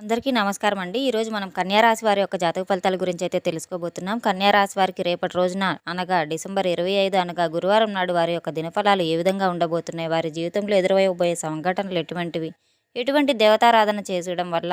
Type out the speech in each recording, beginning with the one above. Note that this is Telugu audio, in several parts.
అందరికీ నమస్కారం అండి. ఈరోజు మనం కన్యారాశి వారి యొక్క జాతక ఫలితాల గురించి అయితే తెలుసుకోబోతున్నాం. కన్యారాశి వారికి రేపటి రోజున అనగా డిసెంబర్ ఇరవై ఐదు అనగా గురువారం నాడు వారి యొక్క దినఫలాలు ఏ విధంగా ఉండబోతున్నాయి వారి జీవితంలో ఎదురవయబోయే సంఘటనలు ఎటువంటివి ఎటువంటి దేవతారాధన చేసడం వల్ల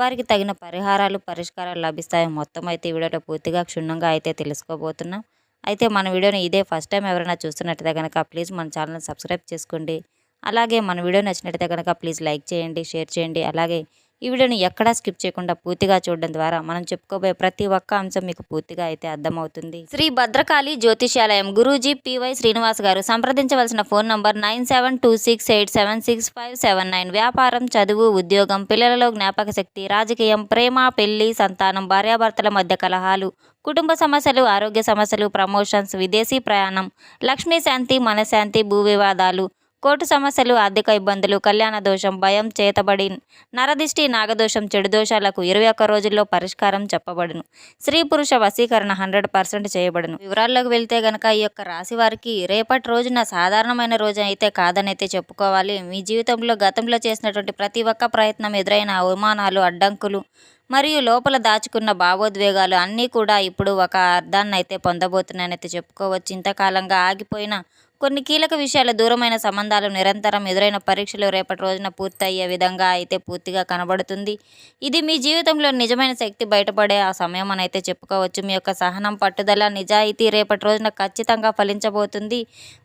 వారికి తగిన పరిహారాలు పరిష్కారాలు లభిస్తాయో మొత్తం అయితే వీడియోలో పూర్తిగా క్షుణ్ణంగా అయితే తెలుసుకోబోతున్నాం. అయితే మన వీడియోని ఇదే ఫస్ట్ టైం ఎవరైనా చూస్తున్నట్టయితే కనుక ప్లీజ్ మన ఛానల్ని సబ్స్క్రైబ్ చేసుకోండి. అలాగే మన వీడియో నచ్చినట్టయితే కనుక ప్లీజ్ లైక్ చేయండి షేర్ చేయండి. అలాగే ఈ వీడియోని ఎక్కడా స్కిప్ చేయకుండా పూర్తిగా చూడడం ద్వారా మనం చెప్పుకోబోయే ప్రతి ఒక్క అంశం మీకు పూర్తిగా అయితే అర్థమవుతుంది. శ్రీ భద్రకాళి జ్యోతిష్యాలయం గురూజీ పివై శ్రీనివాస్ గారు సంప్రదించవలసిన phone number nine seven two six eight seven six five seven nine. వ్యాపారం చదువు ఉద్యోగం పిల్లలలో జ్ఞాపక శక్తి రాజకీయం ప్రేమ పెళ్ళి సంతానం భార్యాభర్తల మధ్య కలహాలు కుటుంబ సమస్యలు ఆరోగ్య సమస్యలు ప్రమోషన్స్ విదేశీ ప్రయాణం లక్ష్మీ శాంతి మనశాంతి భూ వివాదాలు కోర్టు సమస్యలు ఆర్థిక ఇబ్బందులు కళ్యాణ దోషం భయం చేతబడి నరదిష్టి నాగదోషం చెడు దోషాలకు ఇరవై ఒక్క రోజుల్లో పరిష్కారం చెప్పబడును. స్త్రీ పురుష వశీకరణ హండ్రెడ్ పర్సెంట్ చేయబడును. వివరాల్లోకి వెళ్తే గనక ఈ యొక్క రాశి వారికి రేపటి రోజున సాధారణమైన రోజు అయితే కాదనైతే చెప్పుకోవాలి. మీ జీవితంలో గతంలో చేసినటువంటి ప్రతి ఒక్క ప్రయత్నం ఎదురైన అవమానాలు అడ్డంకులు మరియు లోపల దాచుకున్న భావోద్వేగాలు అన్నీ కూడా ఇప్పుడు ఒక అర్థాన్ని అయితే పొందబోతున్నాయని చెప్పుకోవచ్చు. ఇంతకాలంగా ఆగిపోయిన కొన్ని కీలక విషయాల దూరమైన సంబంధాలు నిరంతరం ఎదురైన పరీక్షలు రేపటి రోజున పూర్తయ్యే విధంగా అయితే పూర్తిగా కనబడుతుంది. ఇది మీ జీవితంలో నిజమైన శక్తి బయటపడే ఆ సమయం అని అయితే చెప్పుకోవచ్చు. మీ యొక్క సహనం పట్టుదల నిజాయితీ రేపటి రోజున ఖచ్చితంగా ఫలించబోతుంది.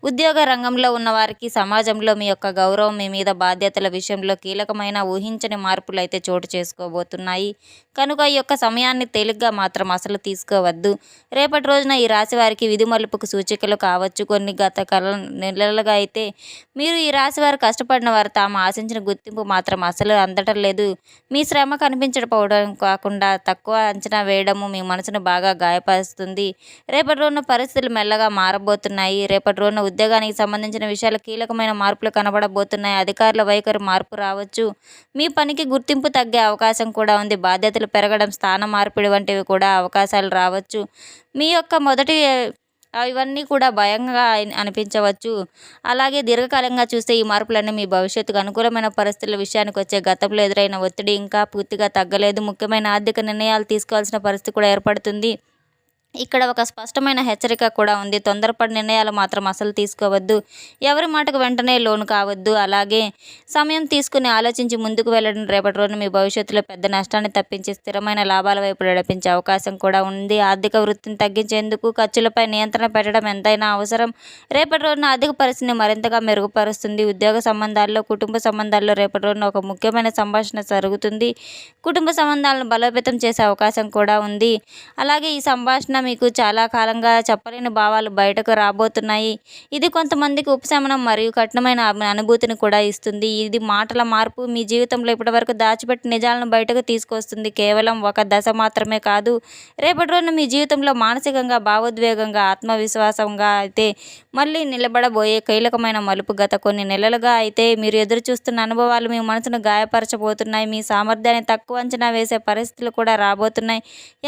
ఉద్యోగ రంగంలో ఉన్న వారికి సమాజంలో మీ యొక్క గౌరవం మీ మీద బాధ్యతల విషయంలో కీలకమైన ఊహించని మార్పులు అయితే చోటు చేసుకోబోతున్నాయి. కనుక ఈ యొక్క సమయాన్ని తేలిగ్గా మాత్రం అసలు తీసుకోవద్దు. రేపటి రోజున ఈ రాశి వారికి విధి మలుపుకు సూచికలు కావచ్చు. కొన్ని గత నెల నెలలుగా అయితే మీరు ఈ రాశి వారు కష్టపడిన వారు తాము ఆశించిన గుర్తింపు మాత్రం అసలు అందటం లేదు. మీ శ్రమ కనిపించకపోవడం కాకుండా తక్కువ అంచనా వేయడము మీ మనసును బాగా గాయపరుస్తుంది. రేపటి రోజున పరిస్థితులు మెల్లగా మారబోతున్నాయి. రేపటి రోజున ఉద్యోగానికి సంబంధించిన విషయాలు కీలకమైన మార్పులు కనబడబోతున్నాయి. అధికారుల వైఖరి మార్పు రావచ్చు. మీ పనికి గుర్తింపు తగ్గే అవకాశం కూడా ఉంది. బాధ్యతలు పెరగడం స్థాన మార్పిడి వంటివి కూడా అవకాశాలు రావచ్చు. మీ యొక్క మొదటి ఇవన్నీ కూడా భయంగా అనిపించవచ్చు. అలాగే దీర్ఘకాలంగా చూస్తే ఈ మార్పులన్నీ మీ భవిష్యత్తుకు అనుకూలమైన పరిస్థితుల విషయానికి వచ్చే గతంలో ఎదురైన ఒత్తిడి ఇంకా పూర్తిగా తగ్గలేదు. ముఖ్యమైన ఆర్థిక నిర్ణయాలు తీసుకోవాల్సిన పరిస్థితి కూడా ఏర్పడుతుంది. ఇక్కడ ఒక స్పష్టమైన హెచ్చరిక కూడా ఉంది. తొందరపడి నిర్ణయాలు మాత్రం అసలు తీసుకోవద్దు. ఎవరి మాటకు వెంటనే లోను కావద్దు. అలాగే సమయం తీసుకుని ఆలోచించి ముందుకు వెళ్ళడం రేపటి రోజున మీ భవిష్యత్తులో పెద్ద నష్టాన్ని తప్పించి స్థిరమైన లాభాల వైపు నడిపించే అవకాశం కూడా ఉంది. ఆర్థిక వృత్తిని తగ్గించేందుకు ఖర్చులపై నియంత్రణ పెట్టడం ఎంతైనా అవసరం. రేపటి రోజున ఆర్థిక పరిస్థితిని మరింతగా మెరుగుపరుస్తుంది. ఉద్యోగ సంబంధాల్లో కుటుంబ సంబంధాల్లో రేపటి రోజున ఒక ముఖ్యమైన సంభాషణ జరుగుతుంది. కుటుంబ సంబంధాలను బలోపేతం చేసే అవకాశం కూడా ఉంది. అలాగే ఈ సంభాషణ మీకు చాలా కాలంగా చెప్పలేని భావాలు బయటకు రాబోతున్నాయి. ఇది కొంతమందికి ఉపశమనం మరియు కఠినమైన అనుభూతిని కూడా ఇస్తుంది. ఇది మాటల మార్పు మీ జీవితంలో ఇప్పటివరకు దాచిపెట్టి నిజాలను బయటకు తీసుకొస్తుంది. కేవలం ఒక దశ మాత్రమే కాదు రేపటి రోజున మీ జీవితంలో మానసికంగా భావోద్వేగంగా ఆత్మవిశ్వాసంగా అయితే మళ్ళీ నిలబడబోయే కీలకమైన మలుపు గత కొన్ని నెలలుగా అయితే మీరు ఎదురు చూస్తున్న అనుభవాలు మీ మనసును గాయపరచబోతున్నాయి. మీ సామర్థ్యాన్ని తక్కువ అంచనా వేసే పరిస్థితులు కూడా రాబోతున్నాయి.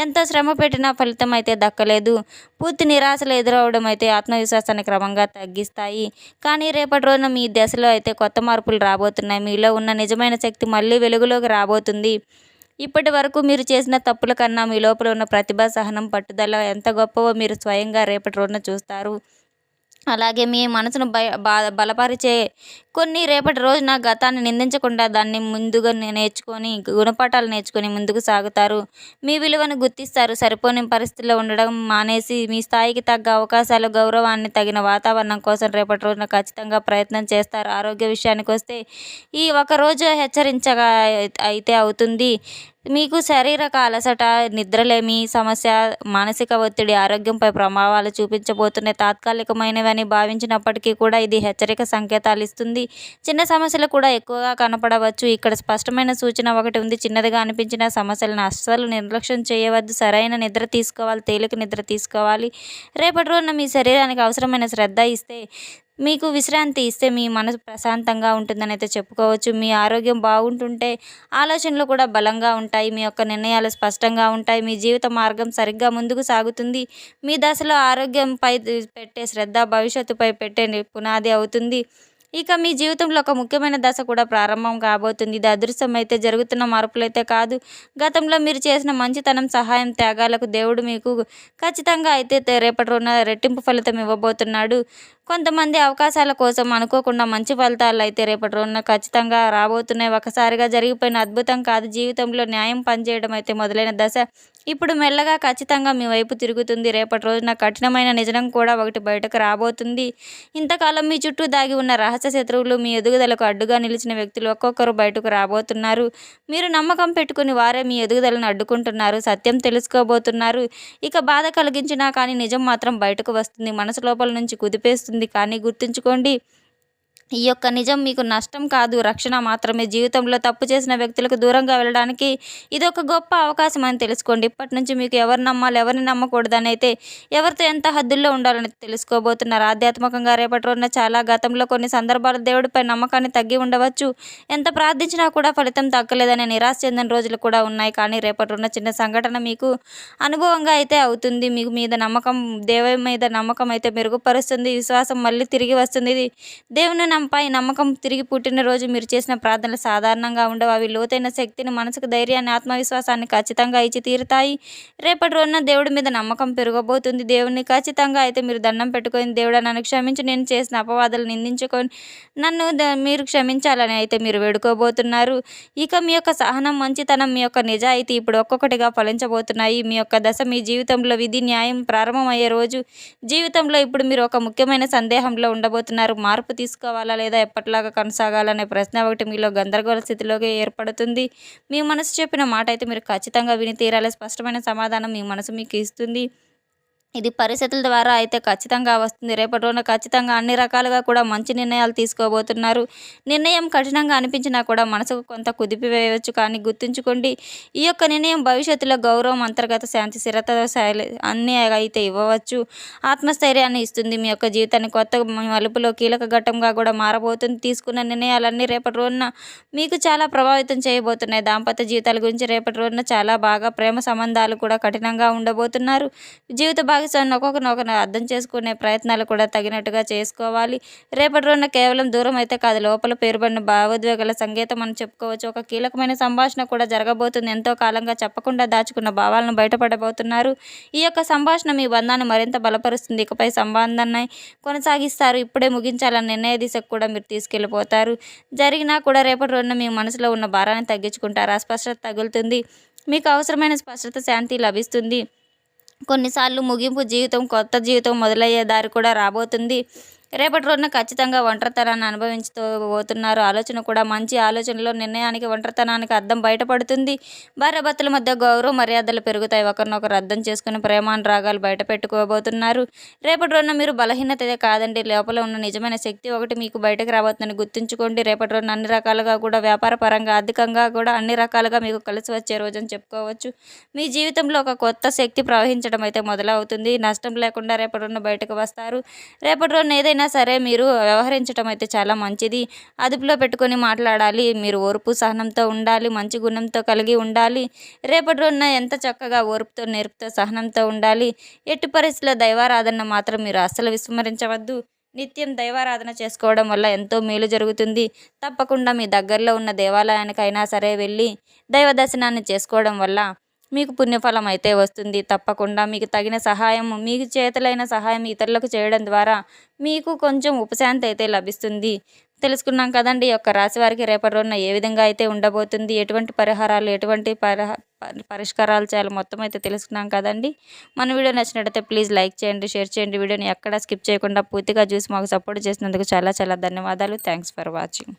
ఎంత శ్రమ పెట్టినా ఫలితం అయితే దక్కలేదు. పూర్తి నిరాశలు ఎదురవడం అయితే ఆత్మవిశ్వాసాన్ని క్రమంగా తగ్గిస్తాయి. కానీ రేపటి రోజున మీ దశలో అయితే కొత్త మార్పులు రాబోతున్నాయి. మీలో ఉన్న నిజమైన శక్తి మళ్ళీ వెలుగులోకి రాబోతుంది. ఇప్పటి వరకు మీరు చేసిన తప్పుల కన్నా మీ లోపల ఉన్న ప్రతిభ సహనం పట్టుదల ఎంత గొప్పవో మీరు స్వయంగా రేపటి రోజున చూస్తారు. అలాగే మీ మనసును భయ బలపరిచే కొన్ని రేపటి రోజున గతాన్ని నిందించకుండా దాన్ని ముందుగా నేర్చుకొని గుణపాఠాలు నేర్చుకొని ముందుకు సాగుతారు. మీ విలువను గుర్తిస్తారు. సరిపోని పరిస్థితుల్లో ఉండడం మానేసి మీ స్థాయికి తగ్గ అవకాశాలు గౌరవాన్ని తగిన వాతావరణం కోసం రేపటి రోజున ఖచ్చితంగా ప్రయత్నం చేస్తారు. ఆరోగ్య విషయానికి వస్తే ఈ ఒక రోజు హెచ్చరించగా అయితే అవుతుంది. మీకు శారీరక అలసట నిద్రలేమి సమస్య మానసిక ఒత్తిడి ఆరోగ్యంపై ప్రభావాలు చూపించబోతున్నాయి తాత్కాలికమైనవని భావించినప్పటికీ కూడా ఇది హెచ్చరిక సంకేతాలు ఇస్తుంది. చిన్న సమస్యలు కూడా ఎక్కువగా కనపడవచ్చు. ఇక్కడ స్పష్టమైన సూచన ఒకటి ఉంది. చిన్నదిగా అనిపించిన సమస్యలను అస్సలు నిర్లక్ష్యం చేయవద్దు. సరైన నిద్ర తీసుకోవాలి. తేలిక నిద్ర తీసుకోవాలి. రేపటి రోజున మీ శరీరానికి అవసరమైన శ్రద్ధ ఇస్తే మీకు విశ్రాంతి ఇస్తే మీ మనసు ప్రశాంతంగా ఉంటుందని అయితే చెప్పుకోవచ్చు. మీ ఆరోగ్యం బాగుంటుంటే ఆలోచనలు కూడా బలంగా ఉంటాయి. మీ యొక్క నిర్ణయాలు స్పష్టంగా ఉంటాయి. మీ జీవిత మార్గం సరిగ్గా ముందుకు సాగుతుంది. మీ దశలో ఆరోగ్యంపై పెట్టే శ్రద్ధ భవిష్యత్తుపై పెట్టే పునాది అవుతుంది. ఇక మీ జీవితంలో ఒక ముఖ్యమైన దశ కూడా ప్రారంభం కాబోతుంది. ఇది అదృశ్యం అయితే జరుగుతున్న మార్పులైతే కాదు. గతంలో మీరు చేసిన మంచితనం సహాయం త్యాగాలకు దేవుడు మీకు ఖచ్చితంగా అయితే రేపటి రోజున రెట్టింపు ఫలితం ఇవ్వబోతున్నాడు. కొంతమంది అవకాశాల కోసం అనుకోకుండా మంచి ఫలితాలు అయితే రేపటి రోజున ఖచ్చితంగా రాబోతున్నాయి. ఒకసారిగా జరిగిపోయిన అద్భుతం కాదు. జీవితంలో న్యాయం పనిచేయడం అయితే మొదలైన దశ ఇప్పుడు మెల్లగా ఖచ్చితంగా మీ వైపు తిరుగుతుంది. రేపటి రోజున కఠినమైన నిజం కూడా ఒకటి బయటకు రాబోతుంది. ఇంతకాలం మీ చుట్టూ దాగి ఉన్న రహస్య శత్రువులు మీ ఎదుగుదలకు అడ్డుగా నిలిచిన వ్యక్తులు ఒక్కొక్కరు బయటకు రాబోతున్నారు. మీరు నమ్మకం పెట్టుకుని వారే మీ ఎదుగుదలను అడ్డుకుంటున్నారు. సత్యం తెలుసుకోబోతున్నారు. ఇక బాధ కలిగించినా కానీ నిజం మాత్రం బయటకు వస్తుంది. మనసు లోపల నుంచి కుదిపేస్తుంది. కానీ గుర్తుంచుకోండి ఈ యొక్క నిజం మీకు నష్టం కాదు రక్షణ మాత్రమే. జీవితంలో తప్పు చేసిన వ్యక్తులకు దూరంగా వెళ్ళడానికి ఇది ఒక గొప్ప అవకాశం అని తెలుసుకోండి. ఇప్పటి నుంచి మీకు ఎవరు నమ్మాలి ఎవరిని నమ్మకూడదని అయితే ఎవరితో ఎంత హద్దుల్లో ఉండాలని తెలుసుకోబోతున్నారు. ఆధ్యాత్మికంగా రేపటి రోజున చాలా గతంలో కొన్ని సందర్భాలు దేవుడిపై నమ్మకాన్ని తగ్గి ఉండవచ్చు. ఎంత ప్రార్థించినా కూడా ఫలితం తగ్గలేదనే నిరాశ చెందిన రోజులు కూడా ఉన్నాయి. కానీ రేపటి రోజున చిన్న సంఘటన మీకు అనుభవంగా అయితే అవుతుంది. మీకు మీద నమ్మకం దేవుని మీద నమ్మకం అయితే మెరుగుపరుస్తుంది. విశ్వాసం మళ్ళీ తిరిగి వస్తుంది. ఇది దేవుని నమ్మపై నమ్మకం తిరిగి పుట్టినరోజు మీరు చేసిన ప్రార్థనలు సాధారణంగా ఉండవు. అవి లోతైన శక్తిని మనసుకు ధైర్యాన్ని ఆత్మవిశ్వాసాన్ని ఖచ్చితంగా ఇచ్చి తీరుతాయి. రేపటి రోజున దేవుడి మీద నమ్మకం పెరగబోతుంది. దేవుడిని ఖచ్చితంగా అయితే మీరు దండం పెట్టుకొని దేవుడు నన్ను క్షమించి నేను చేసిన అపవాదాలు నిందించుకొని నన్ను మీరు క్షమించాలని అయితే మీరు వేడుకోబోతున్నారు. ఇక మీ యొక్క సహనం మంచితనం మీ యొక్క నిజాయితీ ఇప్పుడు ఒక్కొక్కటిగా ఫలించబోతున్నాయి. మీ యొక్క దశ మీ జీవితంలో విధి న్యాయం ప్రారంభమయ్యే రోజు జీవితంలో ఇప్పుడు మీరు ఒక ముఖ్యమైన సందేహంలో ఉండబోతున్నారు. మార్పు తీసుకోవాలి లేదా ఎప్పటిలాగా కొనసాగాలనే ప్రశ్న ఒకటి మీలో గందరగోళ స్థితిలోకి ఏర్పడుతుంది. మీ మనసు చెప్పిన మాట అయితే మీరు ఖచ్చితంగా విని తీరాలి. స్పష్టమైన సమాధానం మీ మనసు మీకు ఇస్తుంది. ఇది పరిస్థితుల ద్వారా అయితే ఖచ్చితంగా వస్తుంది. రేపటి రోజున ఖచ్చితంగా అన్ని రకాలుగా కూడా మంచి నిర్ణయాలు తీసుకోబోతున్నారు. నిర్ణయం కఠినంగా అనిపించినా కూడా మనసుకు కొంత కుదిపివేయవచ్చు. కానీ గుర్తుంచుకోండి ఈ యొక్క నిర్ణయం భవిష్యత్తులో గౌరవం అంతర్గత శాంతి స్థిరత శైలి అన్నీ అయితే ఇవ్వవచ్చు. ఆత్మస్థైర్యాన్ని ఇస్తుంది. మీ యొక్క జీవితాన్ని కొత్త మలుపులో కీలక ఘట్టంగా కూడా మారబోతుంది. తీసుకున్న నిర్ణయాలన్నీ రేపటి రోజున మీకు చాలా ప్రభావితం చేయబోతున్నాయి. దాంపత్య జీవితాల గురించి రేపటి రోజున చాలా బాగా ప్రేమ సంబంధాలు కూడా కఠినంగా ఉండబోతున్నారు. జీవిత భాగ భాగస్వామిని ఒక్కొక్కరినొకరు అర్థం చేసుకునే ప్రయత్నాలు కూడా తగినట్టుగా చేసుకోవాలి. రేపటి రోజున కేవలం దూరం అయితే కాదు లోపల పేరుబడిన భావోద్వేగాల సంగీతం అని చెప్పుకోవచ్చు. ఒక కీలకమైన సంభాషణ కూడా జరగబోతుంది. ఎంతో కాలంగా చెప్పకుండా దాచుకున్న భావాలను బయటపడబోతున్నారు. ఈ యొక్క సంభాషణ మీ బంధాన్ని మరింత బలపరుస్తుంది. ఇకపై సంబంధాన్ని కొనసాగిస్తారు. ఇప్పుడే ముగించాలని నిర్ణయ దిశకు కూడా మీరు తీసుకెళ్ళిపోతారు. జరిగినా కూడా రేపటి రోజున మీ మనసులో ఉన్న భారాన్ని తగ్గించుకుంటారు. అస్పష్టత తగులుతుంది. మీకు అవసరమైన స్పష్టత శాంతి లభిస్తుంది. కొన్నిసార్లు ముగింపు జీవితం కొత్త జీవితం మొదలయ్యే దారి కూడా రాబోతుంది. రేపటి రోజున ఖచ్చితంగా ఒంటరితనాన్ని అనుభవించుతూ పోతున్నారు. ఆలోచన కూడా మంచి ఆలోచనలో నిర్ణయానికి ఒంటరితనానికి అర్థం బయటపడుతుంది. భార్యాభర్తల మధ్య గౌరవ మర్యాదలు పెరుగుతాయి. ఒకరినొకరు అర్థం చేసుకుని ప్రేమానురాగాలు బయట పెట్టుకోబోతున్నారు రేపటి రోజున మీరు బలహీనత కాదండి. లోపల ఉన్న నిజమైన శక్తి ఒకటి మీకు బయటకు రాబోతుందని గుర్తుంచుకోండి. రేపటి రోజున అన్ని రకాలుగా కూడా వ్యాపార పరంగా ఆర్థికంగా కూడా అన్ని రకాలుగా మీకు కలిసి వచ్చే రోజని చెప్పుకోవచ్చు. మీ జీవితంలో ఒక కొత్త శక్తి ప్రవహించడం అయితే మొదలవుతుంది. నష్టం లేకుండా రేపటి రోజున బయటకు వస్తారు. రేపటి రోజున ఏదైనా సరే మీరు వ్యవహరించడం అయితే చాలా మంచిది. అదుపులో పెట్టుకొని మాట్లాడాలి. మీరు ఓర్పు సహనంతో ఉండాలి మంచి గుణంతో కలిగి ఉండాలి. రేపటి రోజున ఎంత చక్కగా ఓర్పుతో నేర్పుతో సహనంతో ఉండాలి. ఎట్టి పరిస్థితుల్లో దైవారాధన మాత్రం మీరు అస్సలు విస్మరించవద్దు. నిత్యం దైవారాధన చేసుకోవడం వల్ల ఎంతో మేలు జరుగుతుంది. తప్పకుండా మీ దగ్గరలో ఉన్న దేవాలయానికైనా సరే వెళ్ళి దైవ దర్శనాన్ని చేసుకోవడం వల్ల మీకు పుణ్యఫలం అయితే వస్తుంది. తప్పకుండా మీకు తగిన సహాయం మీకు చేతులైన సహాయం ఇతరులకు చేయడం ద్వారా మీకు కొంచెం ఉపశాంతి అయితే లభిస్తుంది. తెలుసుకున్నాం కదండి ఈ యొక్క రాశి వారికి రేపటి రోజున ఏ విధంగా అయితే ఉండబోతుంది ఎటువంటి పరిహారాలు ఎటువంటి పరిహా పరిష్కారాలు చేయాలి మొత్తం అయితే తెలుసుకున్నాం కదండి. మన వీడియో నచ్చినట్టయితే ప్లీజ్ లైక్ చేయండి షేర్ చేయండి. వీడియోని ఎక్కడ స్కిప్ చేయకుండా పూర్తిగా చూసి మాకు సపోర్ట్ చేసినందుకు చాలా చాలా ధన్యవాదాలు. Thanks for watching.